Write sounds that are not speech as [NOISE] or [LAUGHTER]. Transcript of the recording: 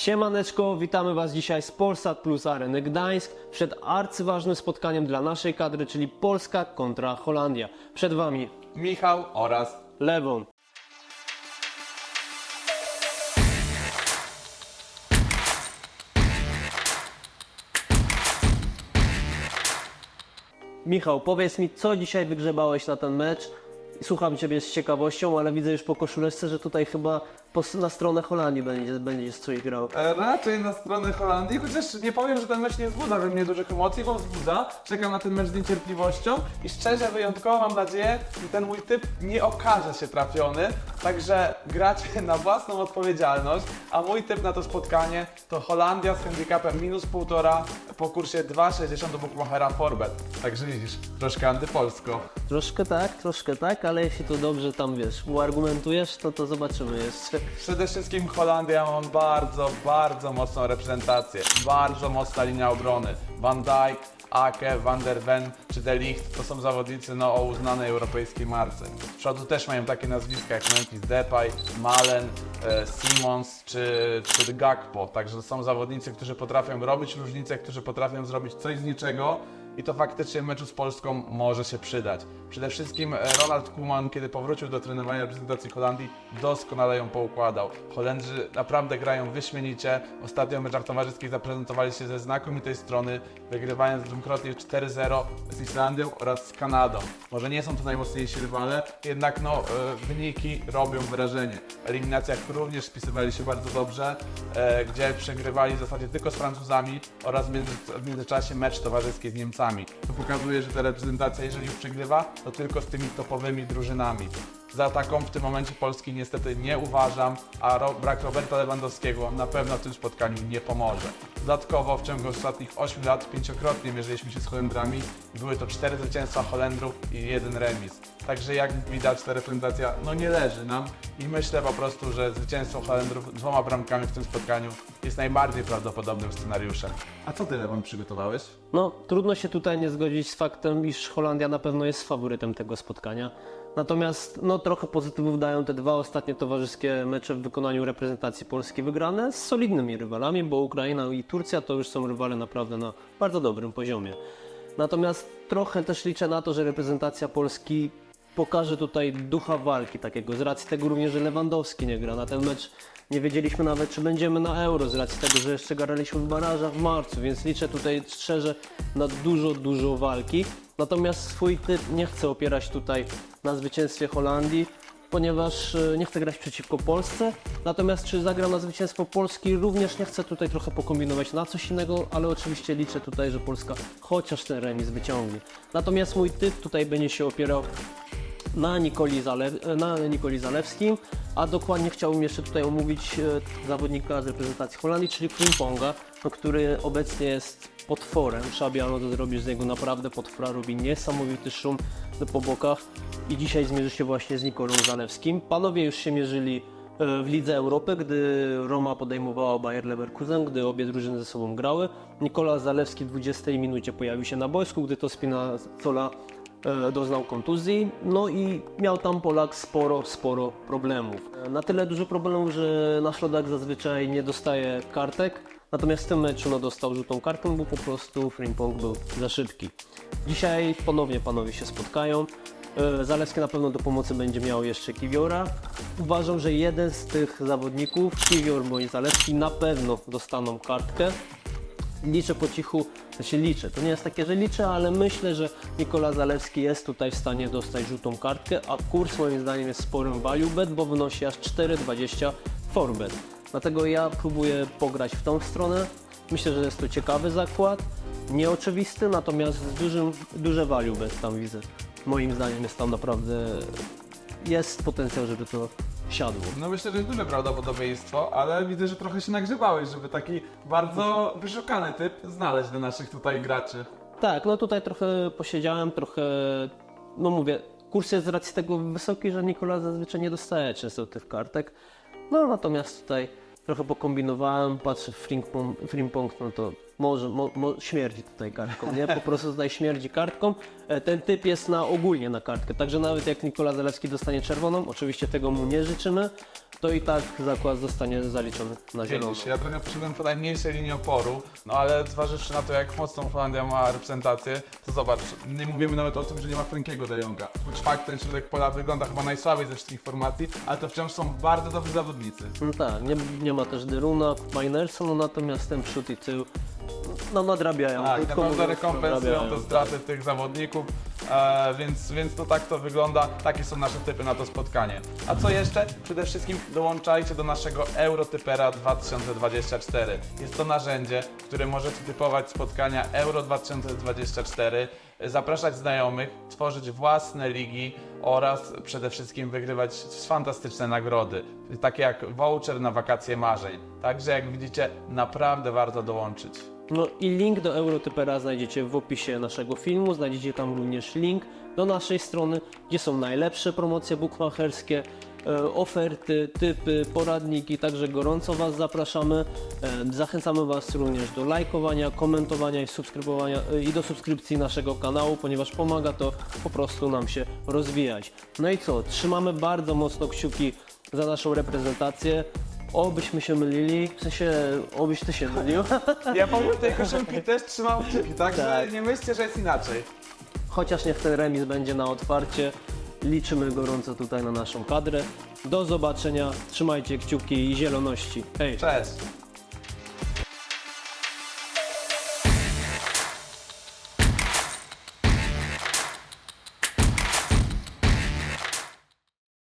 Siemaneczko, witamy Was dzisiaj z Polsat Plus Areny Gdańsk przed arcyważnym spotkaniem dla naszej kadry, czyli Polska kontra Holandia. Przed Wami Michał oraz Lewon. Michał, powiedz mi, co dzisiaj wygrzebałeś na ten mecz? Słucham Ciebie z ciekawością, ale widzę już po koszuleczce, że tutaj chyba na stronę Holandii będzie, będziesz coś grał. e, raczej na stronę Holandii, chociaż nie powiem, że ten mecz nie wzbudza we mnie dużych emocji, bo wzbudza. Czekam na ten mecz z niecierpliwością i szczerze, wyjątkowo mam nadzieję, że ten mój typ nie okaże się trafiony. Także gracie na własną odpowiedzialność, a mój typ na to spotkanie to Holandia z handicapem minus 1,5 po kursie 2,60 do Bookmachera Forbet. Także widzisz, troszkę antypolsko. Troszkę tak, troszkę tak, ale jeśli to dobrze tam wiesz, uargumentujesz, to to zobaczymy jeszcze. Przede wszystkim Holandia ma bardzo, bardzo mocną reprezentację. Bardzo mocna linia obrony. Van Dijk, Ake, Van der Ven czy De Ligt to są zawodnicy no, o uznanej europejskiej marce. W przodu też mają takie nazwiska jak Memphis Depay, Malen, e, Simons czy, czy Gakpo. Także to są zawodnicy, którzy potrafią robić różnicę, którzy potrafią zrobić coś z niczego i to faktycznie w meczu z Polską może się przydać. Przede wszystkim e, Ronald Koeman, kiedy powrócił do trenowania reprezentacji Holandii, doskonale ją poukładał. Holendrzy naprawdę grają wyśmienicie. Ostatnio w meczach towarzyskich zaprezentowali się ze znakomitej strony, wygrywając dwukrotnie 4-0 z Islandią oraz z Kanadą. Może nie są to najmocniejsi rywale, jednak no, e, wyniki robią wrażenie. W eliminacjach również spisywali się bardzo dobrze, e, gdzie przegrywali w zasadzie tylko z Francuzami oraz w, między, w międzyczasie mecz towarzyski z Niemcami. To pokazuje, że ta reprezentacja, jeżeli już przegrywa, to tylko z tymi topowymi drużynami. Za taką w tym momencie Polski niestety nie uważam, a ro brak Roberta Lewandowskiego na pewno w tym spotkaniu nie pomoże. Dodatkowo w ciągu ostatnich 8 lat pięciokrotnie mierzyliśmy się z Holendrami. Były to 4 zwycięstwa Holendrów i jeden remis. Także jak widać ta reprezentacja no nie leży nam i myślę po prostu, że zwycięstwo Holendrów dwoma bramkami w tym spotkaniu jest najbardziej prawdopodobnym scenariuszem. A co ty Lewon przygotowałeś? No, trudno się tutaj nie zgodzić z faktem, iż Holandia na pewno jest faworytem tego spotkania. Natomiast no, trochę pozytywów dają te dwa ostatnie towarzyskie mecze w wykonaniu reprezentacji Polski wygrane z solidnymi rywalami, bo Ukraina i Turcja to już są rywale naprawdę na bardzo dobrym poziomie. Natomiast trochę też liczę na to, że reprezentacja Polski pokaże tutaj ducha walki takiego, z racji tego również, że Lewandowski nie gra na ten mecz. Nie wiedzieliśmy nawet, czy będziemy na Euro, z racji tego, że jeszcze graliśmy w barażach w marcu, więc liczę tutaj szczerze na dużo, dużo walki. Natomiast swój typ nie chcę opierać tutaj na zwycięstwie Holandii, ponieważ e, nie chcę grać przeciwko Polsce. Natomiast czy zagram na zwycięstwo Polski, również nie chcę tutaj trochę pokombinować na coś innego, ale oczywiście liczę tutaj, że Polska chociaż ten remis wyciągnie. Natomiast mój typ tutaj będzie się opierał na Nikoli, Zale- na Nikoli Zalewskim, a dokładnie chciałbym jeszcze tutaj omówić e, zawodnika z reprezentacji Holandii, czyli Frimponga, no, który obecnie jest potworem. Szabiano to zrobił z niego naprawdę potwora, robi niesamowity szum po bokach i dzisiaj zmierzy się właśnie z Nikolą Zalewskim. Panowie już się mierzyli e, w Lidze Europy, gdy Roma podejmowała Bayer Leverkusen, gdy obie drużyny ze sobą grały. Nikola Zalewski w 20 minucie pojawił się na boisku, gdy to Spinazzola e, doznał kontuzji, no i miał tam Polak sporo, sporo problemów. E, Na tyle dużo problemów, że nasz rodak zazwyczaj nie dostaje kartek, natomiast w tym meczu no, dostał żółtą kartkę, bo po prostu Frimpong był za szybki. Dzisiaj ponownie panowie się spotkają. E, Zalewski na pewno do pomocy będzie miał jeszcze Kiwiora. Uważam, że jeden z tych zawodników, Kiwior bądź Zalewski, na pewno dostaną kartkę liczę po cichu, znaczy liczę, to nie jest takie, że liczę, ale myślę, że Nikola Zalewski jest tutaj w stanie dostać żółtą kartkę, a kurs moim zdaniem jest sporym value bet, bo wynosi aż 4,20 forbet. Dlatego ja próbuję pograć w tą stronę. Myślę, że jest to ciekawy zakład, nieoczywisty, natomiast z dużym, duże value bet tam widzę. Moim zdaniem jest tam naprawdę, jest potencjał, żeby to siadło. No myślę, że jest duże prawdopodobieństwo, ale widzę, że trochę się nagrzewałeś, żeby taki bardzo wyszukany typ znaleźć dla naszych tutaj graczy. Tak, no tutaj trochę posiedziałem, trochę, no mówię, kurs jest z racji tego wysoki, że Nikola zazwyczaj nie dostaje często tych kartek. No natomiast tutaj trochę pokombinowałem, patrzę w Frimpong, Frimpong no to może, mo, mo, śmierdzi tutaj kartką, nie? Po prostu tutaj śmierdzi kartką. E, Ten typ jest na ogólnie na kartkę, także nawet jak Nikola Zalewski dostanie czerwoną, oczywiście tego mu nie życzymy, to i tak zakład zostanie zaliczony na zielono. Widzisz, ja trochę poszedłem po najmniejszej linii oporu, no ale zważywszy na to, jak mocną Holandia ma reprezentację, to zobacz, nie mówimy nawet o tym, że nie ma Frankiego de Jonga. Choć fakt, ten środek pola wygląda chyba najsłabiej ze wszystkich formacji, ale to wciąż są bardzo dobrzy zawodnicy. No tak, nie, nie ma też Deruna, Minersa, no natomiast ten przód i tył no nadrabiają. Tak, krótko naprawdę mówiąc, rekompensują nadrabiają, te straty tych zawodników, e, więc, więc to tak to wygląda. Takie są nasze typy na to spotkanie. A co jeszcze? Przede wszystkim dołączajcie do naszego Eurotypera 2024. Jest to narzędzie, w którym możecie typować spotkania Euro 2024, zapraszać znajomych, tworzyć własne ligi oraz przede wszystkim wygrywać fantastyczne nagrody, takie jak voucher na wakacje marzeń. Także jak widzicie, naprawdę warto dołączyć. No i link do Eurotypera znajdziecie w opisie naszego filmu. Znajdziecie tam również link do naszej strony, gdzie są najlepsze promocje bookmacherskie, e, oferty, typy, poradniki. Także gorąco Was zapraszamy. E, zachęcamy Was również do lajkowania, komentowania i subskrybowania e, i do subskrypcji naszego kanału, ponieważ pomaga to po prostu nam się rozwijać. No i co? Trzymamy bardzo mocno kciuki za naszą reprezentację. Obyśmy się mylili, w sensie obyś ty się mylił. [LAUGHS] Ja powiem tej koszulki też trzymam kciuki, także Tak. nie myślcie, że jest inaczej. Chociaż niech ten remis będzie na otwarcie. Liczymy gorąco tutaj na naszą kadrę. Do zobaczenia. Trzymajcie kciuki i zieloności. Hej! Cześć!